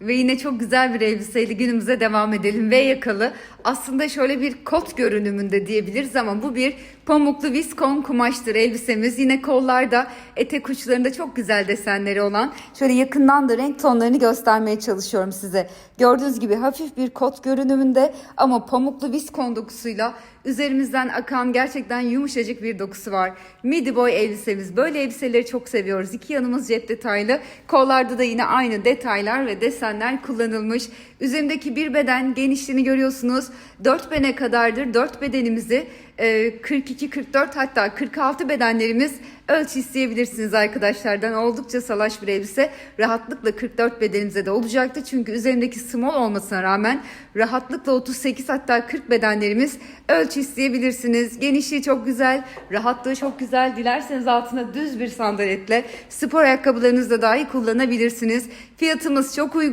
Ve yine çok güzel bir elbiseyle günümüze devam edelim. V yakalı. Aslında şöyle bir kot görünümünde diyebiliriz ama bu bir pamuklu viskon kumaştır elbisemiz. Yine kollarda etek uçlarında çok güzel desenleri olan. Şöyle yakından da renk tonlarını göstermeye çalışıyorum size. Gördüğünüz gibi hafif bir kot görünümünde ama pamuklu viskon dokusuyla üzerimizden akan gerçekten yumuşacık bir dokusu var. Midi boy elbisemiz. Böyle elbiseleri çok seviyoruz. İki yanımız cep detaylı. Kollarda da yine aynı detaylar ve desenler kullanılmış. Üzerimdeki bir beden genişliğini görüyorsunuz. 4 bene kadardır. 4 bedenimizi e, 42, 44 hatta 46 bedenlerimiz ölçü isteyebilirsiniz arkadaşlardan. Oldukça salaş bir elbise. Rahatlıkla 44 bedenimize de olacaktı. Çünkü üzerimdeki small olmasına rağmen rahatlıkla 38 hatta 40 bedenlerimiz ölçü isteyebilirsiniz. Genişliği çok güzel, rahatlığı çok güzel. Dilerseniz altına düz bir sandaletle spor ayakkabılarınızda dahi kullanabilirsiniz. Fiyatımız çok uygun.